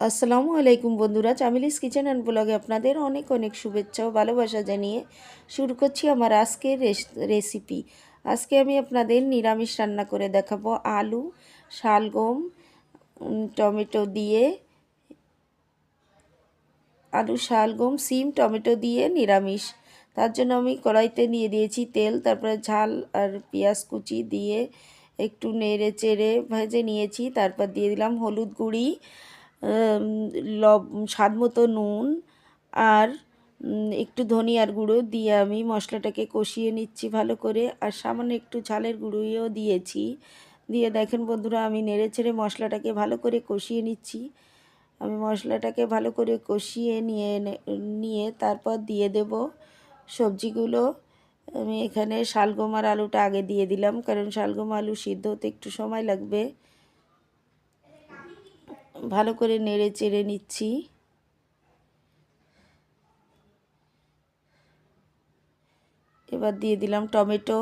আসসালামু আলাইকুম বন্ধুরা, চামিলিস কিচেন অ্যান্ড ব্লগে আপনাদের অনেক অনেক শুভেচ্ছা ও ভালোবাসা জানিয়ে শুরু করছি আমার আজকের রেস- রেসিপি। আজকে আমি আপনাদের নিরামিষ রান্না করে দেখাবো। আলু শালগম টমেটো দিয়ে, আলু শালগম সিম, টমেটো দিয়ে নিরামিষ। তার জন্য আমি কড়াইতে নিয়ে দিয়েছি তেল, তারপরে ঝাল আর পেঁয়াজ কুচি দিয়ে একটু নেড়ে চেড়ে ভেজে নিয়েছি, তারপর দিয়ে দিলাম হলুদ গুঁড়ি লব, স্বাদ মতো নুন আর একটু ধনিয়ার গুঁড়ো দিয়ে আমি মশলাটাকে কষিয়ে নিচ্ছি ভালো করে। আর সামান্য একটু ঝালের গুঁড়োও দিয়েছি। দিয়ে দেখেন বন্ধুরা, আমি নেড়ে ছেড়ে মশলাটাকে ভালো করে কষিয়ে নিচ্ছি। আমি মশলাটাকে ভালো করে কষিয়ে নিয়ে নিয়ে তারপর দিয়ে দেব সবজিগুলো। আমি এখানে শালগম আর আলুটা আগে দিয়ে দিলাম, কারণ শালগম আলু সিদ্ধ হতে একটু সময় লাগবে। ভালো করে নেড়ে চেড়ে নিচ্ছি। এবার দিয়ে দিলাম টমেটো।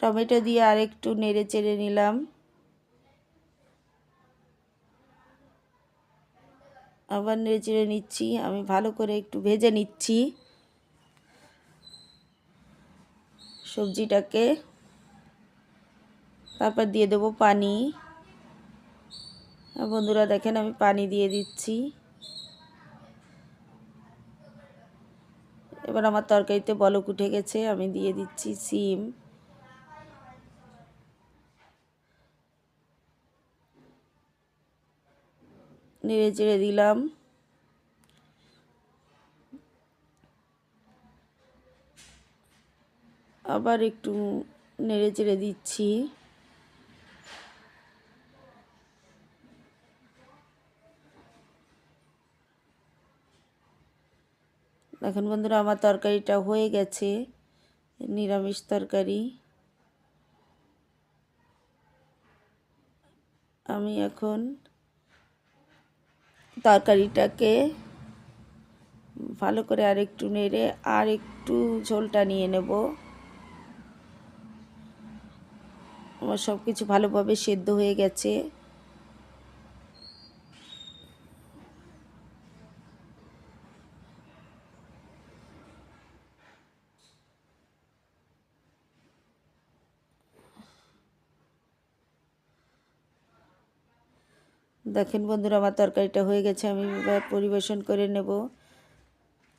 টমেটো দিয়ে আর একটু নেড়ে চেড়ে নিলাম। আবার নেড়ে চেড়ে নিচ্ছি, আমি ভালো করে একটু ভেজে নিচ্ছি। সবজিটাকে। তারপর দিয়ে দেবো পানি। বন্ধুরা দেখেন আমি পানি দিয়ে দিচ্ছি। এবার আমার তরকারিতে বলক উঠে গেছে, আমি দিয়ে দিচ্ছি সিম। নেড়ে চেড়ে দিলাম। আবার একটু নেড়ে চেড়ে দিচ্ছি। এখন বন্ধুরা, আমার তরকারিটা হয়ে গেছে, নিরামিষ তরকারি। আমি এখন তরকারিটাকে ভালো করে আর একটু নেড়ে আর একটু ঝোলটা নিয়ে নেব। আমার সব কিছু ভালোভাবে সেদ্ধ হয়ে গেছে। দেখেন বন্ধুরা, আমার তরকারিটা হয়ে গেছে, আমি পরিবেশন করে নেব।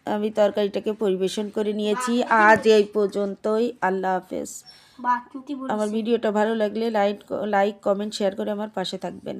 আমি তরকারিটাকে পরিবেশন করে নিয়েছি। আজ এই পর্যন্তই। আল্লাহ হাফেজ। আমার ভিডিওটা ভালো লাগলে লাইক লাইক কমেন্ট শেয়ার করে আমার পাশে থাকবেন।